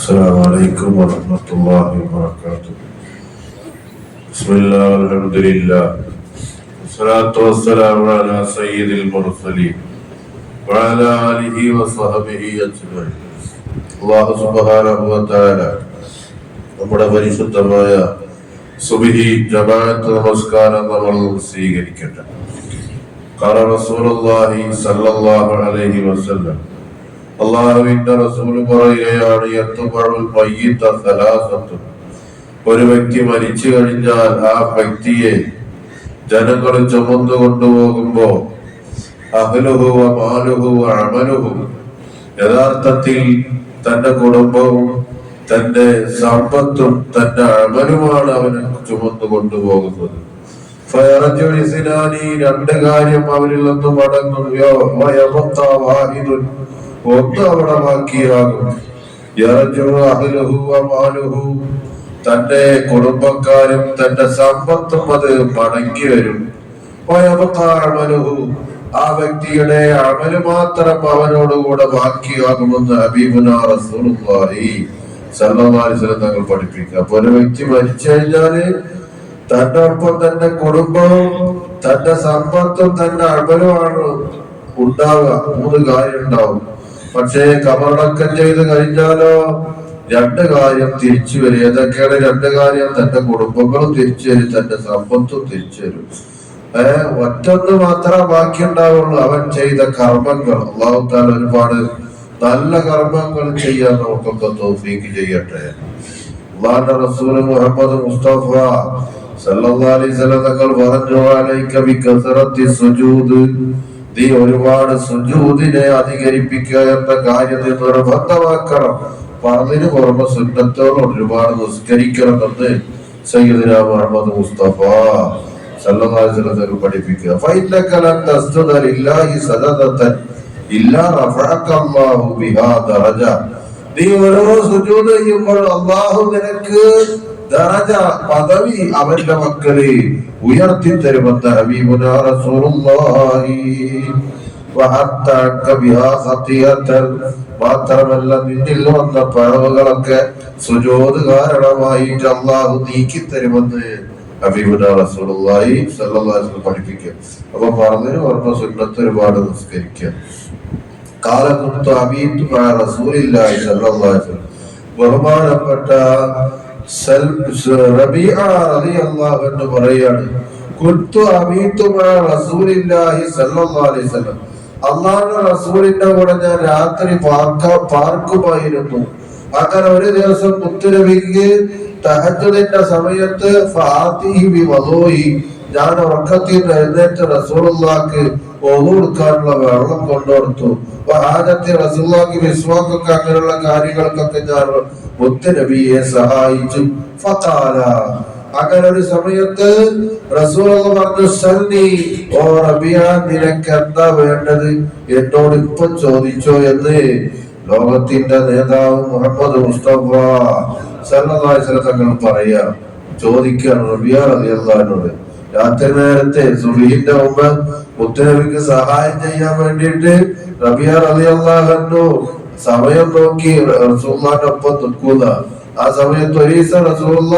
السلام عليكم ورحمة الله وبركاته بسم الله والحمد لله والصلاة والسلام على سيد المرسلين وعلى آله وصحبه أجمعين അള്ളാഹു സുബ്ഹാനഹു വ തആല നമ്മുടെ പരിശുദ്ധമായ സുബ്ഹി ജമാഅത്ത് നമസ്കാരം നമ്മൾ സ്വീകരിക്കട്ടെ قال رسول الله صلى الله عليه وسلم അള്ളാഹുവിന്റെ റസൂൽ പറയുകയാണ് ഒരു വ്യക്തി മരിച്ചു കഴിഞ്ഞാൽ ആ വ്യക്തിയെ ജനങ്ങൾ ചുമന്നു കൊണ്ടുപോകുമ്പോ അമലുഹു യഥാർത്ഥത്തിൽ തന്റെ കുടുംബവും തന്റെ സമ്പത്തും തന്റെ അമലുമാണ് അവന് ചുമന്നു കൊണ്ടുപോകുന്നത്. രണ്ട് കാര്യം അവരിൽ നിന്ന് മടങ്ങും യോ വയബത്ത വാഹിദുൻ ഒന്ന് അവിടെ അഹ്ലുഹു വ തന്റെ കുടുംബക്കാരും തന്റെ സമ്പത്തും അത് മടങ്ങി വരും. ആ വ്യക്തിയുടെ അമൽ മാത്രം അവനോടുകൂടെ ബാക്കിയാകുമെന്ന് ഹബീബുന റസൂലുള്ളാഹി തങ്ങൾ പഠിപ്പിക്കുക. അപ്പൊ ഒരു വ്യക്തി മരിച്ചു കഴിഞ്ഞാൽ തന്റെ ഒപ്പം തന്റെ കുടുംബവും തന്റെ സമ്പത്തും തന്റെ അമലുമാണ് ഉണ്ടാവുക. മൂന്ന് കാര്യം ഉണ്ടാവും പക്ഷേ കബറടക്കം ചെയ്ത് കഴിഞ്ഞാലോ? രണ്ട് കാര്യം തിരിച്ചു വരും. ഏതൊക്കെയാണ് രണ്ട് കാര്യം? തന്റെ കുടുംബങ്ങളും തിരിച്ചു വരും തന്റെ സമ്പത്തും തിരിച്ചു വരും ഏഹ് ഒറ്റൊന്ന് മാത്രമേ ബാക്കി ഉണ്ടാവുള്ളൂ. അവൻ ചെയ്ത കർമ്മങ്ങൾ. അള്ളാഹു ഒരുപാട് നല്ല കർമ്മങ്ങൾ ചെയ്യാൻ നമുക്കൊക്കെ തോഫീക്ക് ചെയ്യട്ടെ. അള്ളാന്റെ മുഹമ്മദ് മുസ്തഫ സല്ലല്ലാഹി അലൈഹി വസല്ലം തങ്ങൾ പറഞ്ഞു നീ ഒരുപാട് സുജൂതിനെ അധികരിപ്പിക്കുക എന്ന കാര്യത്തിൽ നിർബന്ധമാക്കണം പറഞ്ഞതിന് പുറമെ സുന്നത്തോട് ഒരുപാട് നിസ്കരിക്കണം എന്ന് സയ്യിദ്ന മുഹമ്മദ് മുസ്തഫ സല്ലല്ലാഹു പഠിപ്പിക്കുക. നീ ഓരോ സുജൂദ് ചെയ്യുമ്പോൾ അള്ളാഹു നിനക്ക് ദറജ പദവി അവന്റെ മക്കളെ ഉയർത്തി തരുമെന്ന് ഹബീബുന റസൂലുള്ളാഹി. മാത്രമല്ല നിന്നിൽ വന്ന പഴവുകളൊക്കെ സുജൂദ് കാരണമായിട്ട് അള്ളാഹു നീക്കി തരുമെന്ന് ഹബീബുന റസൂലുള്ളാഹി വസല്ലം പഠിപ്പിക്കുക അപ്പൊ പറഞ്ഞതിന് പറഞ്ഞ സുന്നത്ത് ഒരുപാട് നിസ്കരിക്കുക കാലകുത്തു അബീത്തു റസൂലില്ലാഹി സ്വല്ലല്ലാഹു ബഹുമാനപ്പെട്ട അൻഹു പറയാണ് റസൂലിന്റെ കൂടെ ഞാൻ രാത്രി പാർക്ക പാർക്കുമായിരുന്നു. അങ്ങനെ ഒരു ദിവസം തഹജ്ജുദിന്റെ സമയത്ത് ഫാത്തിഹി ഞാൻ ഉറക്കത്തിൽ എഴുന്നേറ്റ് റസൂലുള്ളാഹിക്ക് ഒതു കൊടുക്കാനുള്ള വെള്ളം കൊണ്ടുകൊടുത്തു. ആദ്യത്തെ റസൂള്ളാക്കി വിശ്വാസമൊക്കെ അങ്ങനെയുള്ള കാര്യങ്ങൾക്കൊക്കെ ഞാൻ മുത്തുനബിയെ സഹായിച്ചു. ഫഖാല അങ്ങനെ ഒരു സമയത്ത് റസൂൽ പറഞ്ഞു സന്നി ഓ റബിയ നിനക്ക് എന്താ വേണ്ടത്? എന്നോട് ഇപ്പൊ ചോദിച്ചോ എന്ന് ലോകത്തിന്റെ നേതാവ് മുഹമ്മദ് മുസ്തഫ വസല്ലം തങ്ങൾ പറയാ. ചോദിക്കാണ് റബിയ റളിയല്ലാഹുവിനോട് രാത്രി നേരത്തെ സുഹീന്റെ മുമ്പ് മുത്തനബിക്ക് സഹായം ചെയ്യാൻ വേണ്ടിയിട്ട് റബിയ അള്ളാഹു സമയം നോക്കി റസൂലുള്ളാഹിന്റെ ഒപ്പം നിൽക്കുന്ന. ആ സമയത്ത് ഒരീസ റസൂള്ള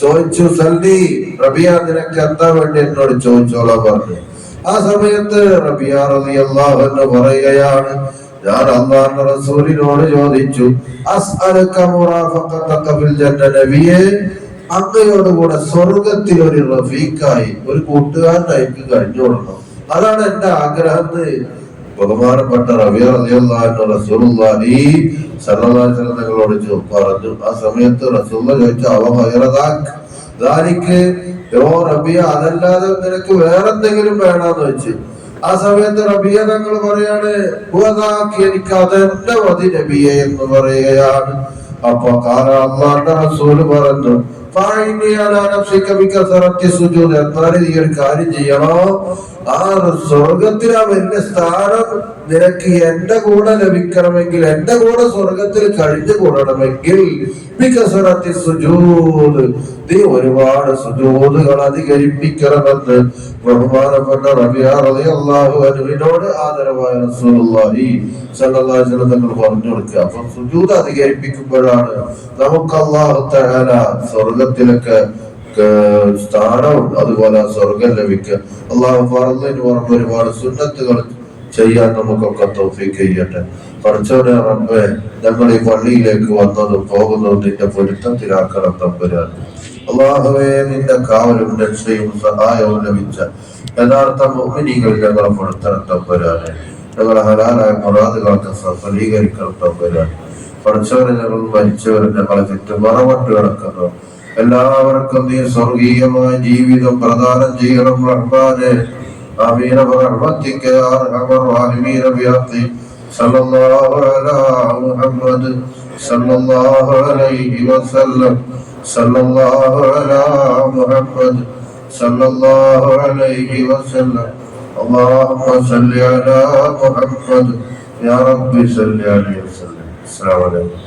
ചോദിച്ചു സല്ലി റബിയ നിനക്ക് എന്താ വേണ്ടി എന്നോട് ചോദിച്ചോളാ പറഞ്ഞു. ആ സമയത്ത് റബിയ അലി അള്ളാഹു പറയുകയാണ് ഞാൻ അള്ളാഹുവിന്റെ റസൂലിനോട് ചോദിച്ചു അസ്അലുക മുറാഫഖതക ഫിൽ ജന്ന നബിയെ അങ്ങയോടുകൂടെ സ്വർഗത്തിൽ ഒരു റഫീഖായി ഒരു കൂട്ടുകാരനായിട്ട് കഴിഞ്ഞോളണം അതാണ് എന്റെ ആഗ്രഹം ബഹുമാനപ്പെട്ട റബിയ പറഞ്ഞു. ആ സമയത്ത് റസൂലുള്ള ചോദിച്ചു അവ ഹൈറദാക്? ദാലിക്ക് ഓ റബിയ അതല്ലാതെ നിനക്ക് വേറെന്തെങ്കിലും വേണമെന്ന് വെച്ച് ആ സമയത്ത് റബിയ തങ്ങൾ പറയാണ് "ഹുവദാക്ക് എനിക്ക് അതെന്റെ മതി നബിയെ എന്ന് പറയുകയാണ്. അപ്പൊ കാല അള്ളാന്റെ റസൂൽ പറഞ്ഞു നീ ഒരു കാര്യം ചെയ്യണോ? ആ സ്വർഗത്തിൽ വലിയ സ്ഥാനം നിനക്ക് എന്റെ കൂടെ ലഭിക്കണമെങ്കിൽ എന്റെ കൂടെ സ്വർഗത്തിൽ കഴിഞ്ഞു കൂടണമെങ്കിൽ വികസനത്തിൽ സുജൂത് നീ ഒരുപാട് സുജൂതുകൾ അധികരിപ്പിക്കണമെന്ന് ബഹുമാനപ്പെട്ട റബിയ റളിയല്ലാഹു അൻഹുവിനോട് ആദരവായ റസൂലുള്ളാഹി സ്വല്ലല്ലാഹു അലൈഹി പറഞ്ഞു കൊടുക്കുക. അപ്പൊ സുജൂദ് അധികരിപ്പിക്കുമ്പോഴാണ് നമുക്ക് അല്ലാഹു തആല സ്വർഗത്തിലൊക്കെ സ്ഥാനമുണ്ട്. അതുപോലെ സ്വർഗം ലഭിക്കുക അള്ളാഹു ഫറലിന് പറഞ്ഞ ഒരുപാട് സുന്നത്തുകൾ ചെയ്യാൻ നമുക്കൊക്കെ തോഫിക്ക് ചെയ്യട്ടെ. പഠിച്ചവരെ റബ്ബെ ഞങ്ങൾ ഈ പള്ളിയിലേക്ക് വന്നതും പോകുന്നതും നിന്റെ പൊരുത്തത്തിലാക്കണം തമ്പുരാൻ. അള്ളാഹുവെ നിന്റെ കാവലും രക്ഷയും സഹായവും ലഭിച്ച. യഥാർത്ഥ മോഹിനികൾ ഞങ്ങളെ പെടുത്തണം തമ്പുരാനെ. ഞങ്ങളെ ഹലാലായ മുറാദുകളൊക്കെ സഫലീകരിക്കണം തമ്പുരാൻ പഠിച്ചവരെ ഞങ്ങൾ മരിച്ചവരെ ഞങ്ങളെ ചുറ്റും മറവട്ട് കിടക്കുന്നു എല്ലാവർക്കും നീ സ്വർഗീയമായ ജീവിതം പ്രദാനം ചെയ്യണം റഹ്മാനെ آمين برحمتك يا أرحم الراحمين بحق صلى الله على محمد صلى الله عليه وسلم صلى الله على محمد صلى الله عليه وسلم اللهم صل على محمد يا رب صل عليه وسلم السلام عليكم